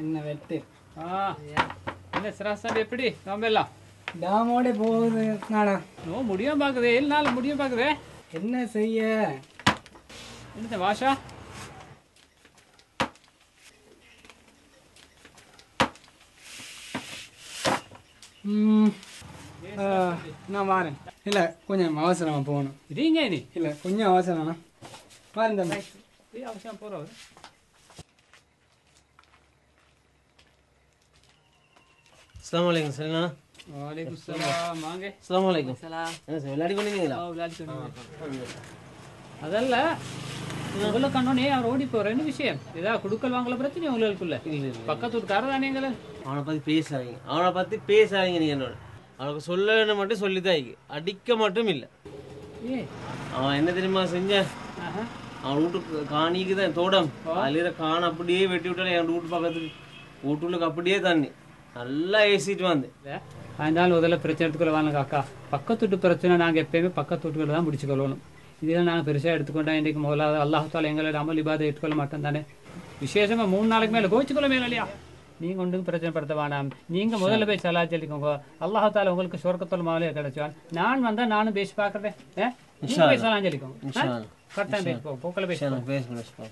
என்ன வெட்டு? ஆ. என்ன சிராசாண்டி எப்படி? நோம்பெல்லாம் டாமோட போகுது நாடா நோ முடியும் பார்க்குதே. ஏழு நாள் முடியும் பார்க்குதே. என்ன செய்ய? என்னத்த வாஷா? நான் வாரேன். இல்லை கொஞ்சம் அவசரமாக போகணும். இதீங்க நீ. இல்லை கொஞ்சம் அவசரம்ண்ணா வாரேன் தம்பி. ஏய், அவசியம் போகிறோம் அஸ்லாம் வலைக்கம் சரிண்ணா? வாலேக்கும் சலாம். வாங்க. அஸ்லாம் வலைக்கம் என்ன சார் விளையாடி கொண்டீங்களா விளையாடிட்டு வந்து. அதல்ல உங்களை கண்ணோனே அவர் ஓடி போற என்ன விஷயம். ஏதாவது குடுக்கல் வாங்கல பிரச்சனை உங்களுக்குள்ள? பக்கத்து வீட்டுக்காரர் தானேங்களே அவனை பற்றி பேசாதீங்க. அவனை பற்றி பேசாதீங்க நீங்கள் என்னோட. அவனுக்கு சொல்லணும்னு மட்டும் சொல்லித்தான் அடிக்க மட்டும் இல்லை. ஏ? அவன் என்ன தெரியுமா செஞ்சேன் ஆஹா. அவன் வீட்டுக்கு காணிக்கு தான் தோட்டம் அதில் காண அப்படியே வெட்டி விட்டாலும் என் வீட்டு பக்கத்துக்கு வீட்டுக்கு அப்படியே தண்ணி. நல்லா ஏசிட்டு இல்ல அதனால முதல்ல பிரச்சனை எடுத்துக்கொள்ள வாங்க அக்கா. பக்கத்து வீட்டு பிரச்சனை நாங்கள் எப்பயுமே பக்கத்து வீட்டுகளை தான் முடிச்சுக்கொள்ளணும். இதெல்லாம் நாங்கள் பெருசாக எடுத்துக்கொண்டா இன்றைக்கு முதலாவது அல்லாஹால எங்களோட அமல் இபாதை எடுத்துக்கொள்ள மாட்டோம் தானே. விசேஷமா மூணு நாளைக்கு மேலே கோச்சிக்கொள்ள மேலே இல்லையா? நீங்கள் ஒன்றும் பிரச்சனை படுத்த வேணாம். நீங்கள் முதல்ல போய் சலா சொல்லிக்கோங்க அல்லாஹால உங்களுக்கு சொர்க்கத்தோல் மாலையை கிடைச்சான். நான் வந்தால் நானும் பேசி பார்க்குறேன். போய் சலாம் சொல்லிக்கோங்க கரெக்டாக போய் போக்கில் பேசி பேசுகிறேன்